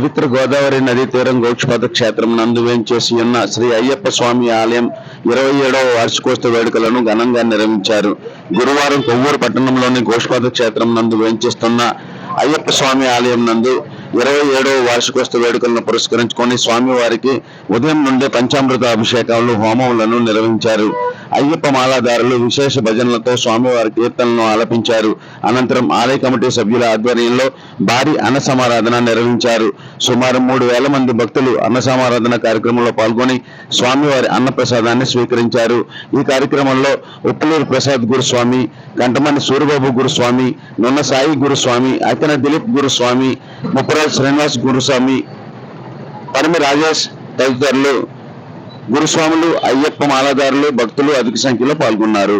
పవిత్ర గోదావరి నదీ తీరం గోక్షపాత క్షేత్రం నందు వేంచేసి ఉన్న శ్రీ అయ్యప్ప స్వామి ఆలయం ఇరవై ఏడవ వార్షికోత్సవ వేడుకలను ఘనంగా నిర్వహించారు. గురువారం కొవ్వూరు పట్టణంలోని గోష్పాత క్షేత్రం నందు వేంచేస్తున్న అయ్యప్ప స్వామి ఆలయం నందు ఇరవై ఏడవ వార్షికోత్సవ వేడుకలను పురస్కరించుకొని స్వామివారికి ఉదయం నుండే పంచామృత అభిషేకాలు హోమములను నిర్వహించారు. అయ్యప్ప మాలాదారులు విశేష భజనలతో స్వామివారి కీర్తనలను ఆలపించారు. అనంతరం ఆలయ కమిటీ సభ్యుల ఆధ్వర్యంలో భారీ అన్న సమారాధన నిర్వహించారు. సుమారు మూడు వేల మంది భక్తులు అన్న సమారాధన కార్యక్రమంలో పాల్గొని స్వామివారి అన్న ప్రసాదాన్ని స్వీకరించారు. ఈ కార్యక్రమంలో ఉప్పులూరు ప్రసాద్ గురుస్వామి కంటమని సూరిబాబు గురుస్వామి నున్న సాయి గురుస్వామి అతన దిలీప్ గురుస్వామి ముప్పరాజు శ్రీనివాస్ గురుస్వామి పరమి రాజేష్ తదితరులు గురుస్వాములు అయ్యప్ప మాలాదారులు భక్తులు అధిక సంఖ్యలో పాల్గొన్నారు.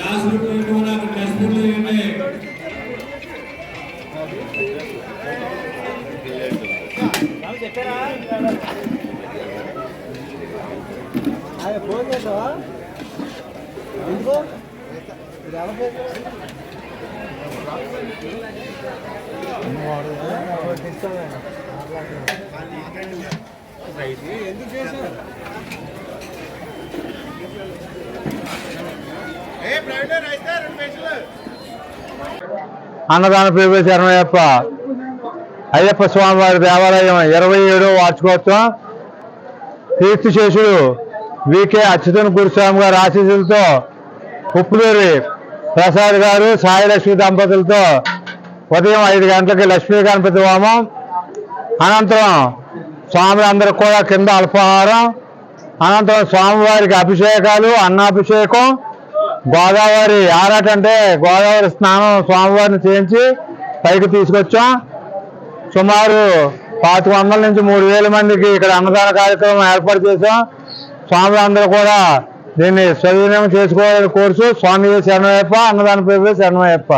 క్లాస్ రూమ్ ఫోన్ చేసావా ఎందుకు ఇది ఎందుకు చేశావు అన్నదాన పేరు శరణయ్యప్ప అయ్యప్ప స్వామివారి దేవాలయం ఇరవై ఏడో వార్షికోత్సవం. తీర్థశేషుడు వికే అచ్యుతన్ గురుస్వామి గారి ఆశీస్సులతో ఉప్పులూరి ప్రసాద్ గారు సాయిలక్ష్మి దంపతులతో ఉదయం ఐదు గంటలకి లక్ష్మీ గణపతి హోమం. అనంతరం స్వాములందరూ కూడా కింద అల్పాహారం. అనంతరం స్వామివారికి అభిషేకాలు అన్నాభిషేకం. గోదావరి ఆరాట అంటే గోదావరి స్నానం స్వామివారిని చేయించి పైకి తీసుకొచ్చాం. సుమారు పాతిక వందల నుంచి మూడు వేల మందికి ఇక్కడ అన్నదాన కార్యక్రమం ఏర్పాటు చేశాం. స్వాములందరూ కూడా దీన్ని సద్వినియోగం చేసుకోవాలని కోరుచు స్వామి శరణయ్యప్ప అన్నదాన పేరు శరణయ్యప్ప.